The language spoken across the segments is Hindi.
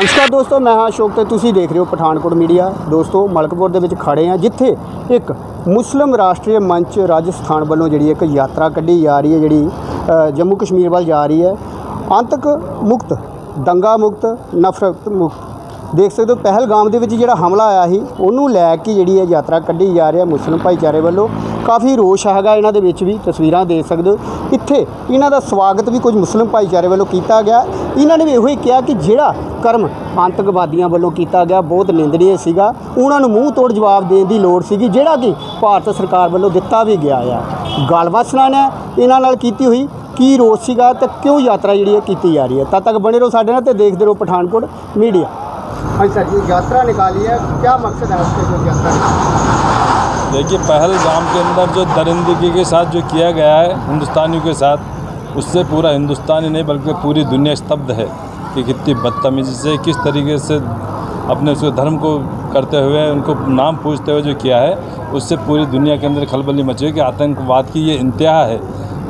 ਨਮਸਕਾਰ ਦੋਸਤੋ, ਮੈਂ ਹਾਂ ਅਸ਼ੋਕ ਤੇ ਤੁਸੀਂ ਦੇਖ ਰਹੇ ਹੋ ਪਠਾਨਕੋਟ ਮੀਡੀਆ। ਦੋਸਤੋ, ਮਲਕਪੁਰ ਦੇ ਵਿੱਚ ਖੜੇ ਆ ਜਿੱਥੇ ਇੱਕ ਮੁਸਲਿਮ ਰਾਸ਼ਟਰੀ ਮੰਚ ਰਾਜਸਥਾਨ ਵੱਲੋਂ ਜਿਹੜੀ ਇੱਕ ਯਾਤਰਾ ਕੱਢੀ ਜਾ ਰਹੀ ਹੈ, ਜਿਹੜੀ ਜੰਮੂ ਕਸ਼ਮੀਰ ਵੱਲ ਜਾ ਰਹੀ ਹੈ। ਅੰਤਕ ਮੁਕਤ, ਦੰਗਾ ਮੁਕਤ, ਨਫ਼ਰਤ ਮੁਕਤ, ਦੇਖ ਸਕਦੇ ਹੋ, ਪਹਿਲਗਾਮ ਦੇ ਵਿੱਚ ਜਿਹੜਾ ਹਮਲਾ ਆਇਆ ਸੀ, ਉਹਨੂੰ ਲੈ ਕੇ ਜਿਹੜੀ ਇਹ ਯਾਤਰਾ ਕੱਢੀ ਜਾ ਰਹੀ ਹੈ ਮੁਸਲਿਮ ਭਾਈਚਾਰੇ ਵੱਲੋਂ। ਕਾਫੀ ਰੋਸ਼ ਹੈਗਾ ਇਹਨਾਂ ਦੇ ਵਿੱਚ ਵੀ, ਤਸਵੀਰਾਂ ਦੇਖ ਸਕਦੇ ਹੋ। ਇੱਥੇ ਇਹਨਾਂ ਦਾ ਸਵਾਗਤ ਵੀ ਕੁਝ ਮੁਸਲਿਮ ਭਾਈਚਾਰੇ ਵੱਲੋਂ ਕੀਤਾ ਗਿਆ। ਇਹਨਾਂ ਨੇ ਵੀ ਇਹੋ ਹੀ ਕਿਹਾ ਕਿ ਜਿਹੜਾ ਕਰਮ ਆਤੰਕਵਾਦੀਆਂ ਵੱਲੋਂ ਕੀਤਾ ਗਿਆ, ਬਹੁਤ ਨਿੰਦਣੀय ਸੀਗਾ। ਉਹਨਾਂ ਨੂੰ ਮੂੰਹ ਤੋੜ ਜਵਾਬ ਦੇਣ ਦੀ ਲੋੜ ਸੀਗੀ, ਜਿਹੜਾ ਕਿ ਭਾਰਤ ਸਰਕਾਰ ਵੱਲੋਂ ਦਿੱਤਾ ਵੀ ਗਿਆ ਆ। ਗੱਲਬਾਤ ਸੁਣਾਣਾ ਇਹਨਾਂ ਨਾਲ ਕੀਤੀ ਹੋਈ ਕੀ ਰੋਸ ਸੀਗਾ ਤੇ ਕਿਉਂ ਯਾਤਰਾ ਜਿਹੜੀ ਹੈ ਕੀਤੀ ਜਾ ਰਹੀ ਹੈ। ਤਦ ਤੱਕ ਬਣੇ ਰਹੋ ਸਾਡੇ ਨਾਲ ਤੇ ਦੇਖਦੇ ਰਹੋ ਪਠਾਨਕੋਟ ਮੀਡੀਆ। अच्छा जी, यात्रा निकाली है। क्या मकसद है उसके जो यात्रा देखिए पहलगाम के अंदर जो दरिंदगी के साथ जो किया गया है, हिंदुस्तानियों के साथ, उससे पूरा हिंदुस्तान ही नहीं, बल्कि पूरी दुनिया स्तब्ध है कि कितनी बदतमीजी से, किस तरीके से अपने उसके धर्म को करते हुए, उनको नाम पूछते हुए जो किया है, उससे पूरी दुनिया के अंदर खलबली मची है कि आतंकवाद की ये इंतहा है।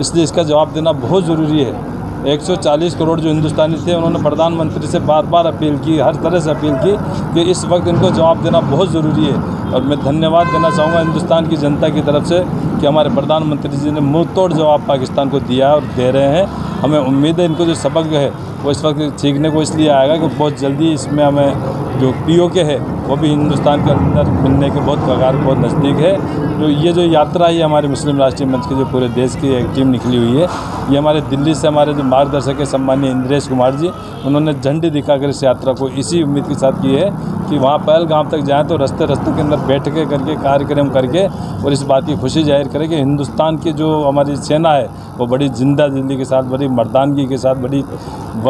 इसलिए इसका जवाब देना बहुत ज़रूरी है। 140 करोड़ जो हिंदुस्तानी थे, उन्होंने प्रधानमंत्री से बार बार अपील की, हर तरह से अपील की कि इस वक्त इनको जवाब देना बहुत ज़रूरी है। और मैं धन्यवाद देना चाहूँगा हिंदुस्तान की जनता की तरफ़ से कि हमारे प्रधानमंत्री जी ने मुँह तोड़ जवाब पाकिस्तान को दिया और दे रहे हैं। हमें उम्मीद है इनको जो सबक है वो इस वक्त सीखने को इसलिए आएगा कि बहुत जल्दी इसमें हमें जो पी के है, वो भी हिंदुस्तान के अंदर मिलने के बहुत कगार बहुत नज़दीक है। तो ये जो यात्रा है हमारे मुस्लिम राष्ट्रीय मंच की जो पूरे देश की एक टीम निकली हुई है, ये हमारे दिल्ली से हमारे जो मार्गदर्शक है सम्मानीय इंद्रेश कुमार जी, उन्होंने झंडी दिखाकर इस यात्रा को इसी उम्मीद के साथ की है कि वहाँ पहलगाम तक जाएँ तो रस्ते रस्ते के अंदर बैठ के करके कार्यक्रम करके और इस बात की खुशी ज़ाहिर करें कि हिंदुस्तान की जो हमारी सेना है, वो बड़ी ज़िंदा दिल्ली के साथ, बड़ी मर्दानगी के साथ, बड़ी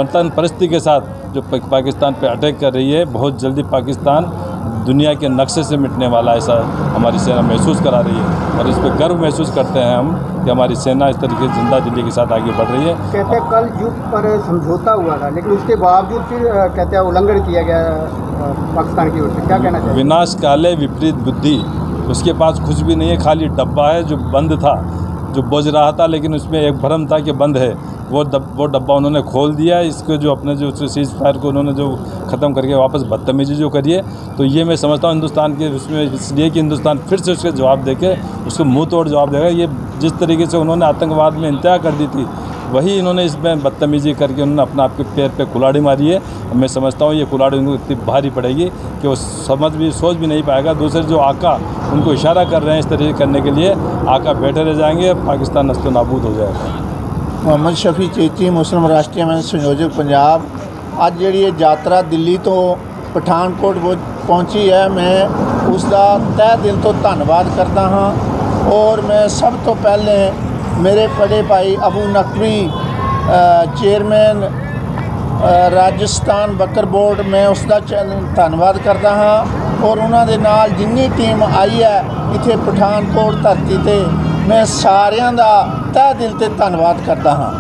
वतन परस्ती के साथ जो पाकिस्तान पे अटैक कर रही है बहुत जल्दी पाकिस्तान दुनिया के नक्शे से मिटने वाला ऐसा हमारी सेना महसूस करा रही है। और इस पर गर्व महसूस करते हैं हम कि हमारी सेना इस तरीके से ज़िंदा दिल्ली के साथ आगे बढ़ रही है। कहते हैं कल युद्ध पर समझौता हुआ था लेकिन उसके बावजूद फिर कहते हैं उल्लंघन किया गया पाकिस्तान की ओर से। क्या कहना चाहिए विनाश काले विपरीत बुद्धि उसके पास कुछ भी नहीं है खाली डब्बा है जो बंद था। जो बज रहा था, लेकिन उसमें एक भ्रम था कि बंद है। वो डब वो डब्बा उन्होंने खोल दिया। इसको जो अपने जो सीज फायर को उन्होंने जो ख़त्म करके वापस बदतमीजी जो करिए तो ये मैं समझता हूँ हिंदुस्तान के उसमें, इसलिए कि हिंदुस्तान फिर से उसके जवाब दे के उसको मुँह तोड़ जवाब देगा। ये जिस तरीके से उन्होंने आतंकवाद में इंतहा कर दी थी वही इन्होंने इसमें बदतमीजी करके उन्होंने अपना आपके पैर पे कुलाड़ी मारी है और मैं समझता हूँ ये कुलाड़ी उनको इतनी भारी पड़ेगी कि वो समझ भी सोच भी नहीं पाएगा दूसरे जो आका उनको इशारा कर रहे हैं इस तरीके करने के लिए आका बैठे रह जाएंगे पाकिस्तान नस्तो नाबूद ਹੋ ਜਾਏਗਾ ਮੁਹੰਮਦ ਸ਼ਫੀ ਚੇਚੀ ਮੁਸਲਿਮ ਰਾਸ਼ਟਰੀ ਮੰਚ ਸੰਯੋਜਕ ਪੰਜਾਬ ਅੱਜ ਜਿਹੜੀ ਇਹ ਯਾਤਰਾ ਦਿੱਲੀ ਤੋਂ ਪਠਾਨਕੋਟ ਪਹੁੰ- ਪਹੁੰਚੀ ਹੈ ਮੈਂ ਉਸ ਦਾ ਤਹਿ ਦਿਲ ਤੋਂ ਧੰਨਵਾਦ ਕਰਦਾ ਹਾਂ ਔਰ ਮੈਂ ਸਭ ਤੋਂ ਪਹਿਲੇ ਮੇਰੇ ਬੜੇ ਭਾਈ ਅਬੂ ਨਕਵੀ ਚੇਅਰਮੈਨ ਰਾਜਸਥਾਨ ਬੱਕਰ ਬੋਰਡ, ਮੈਂ ਉਸ ਦਾ ਧੰਨਵਾਦ ਕਰਦਾ ਹਾਂ ਔਰ ਉਹਨਾਂ ਦੇ ਨਾਲ ਜਿੰਨੀ ਟੀਮ ਆਈ ਹੈ ਇੱਥੇ ਪਠਾਨਕੋਟ ਧਰਤੀ ਤੇ, ਮੈਂ ਸਾਰਿਆਂ ਦਾ ਤਹਿ ਦਿਲ ਤੇ ਧੰਨਵਾਦ ਕਰਦਾ ਹਾਂ।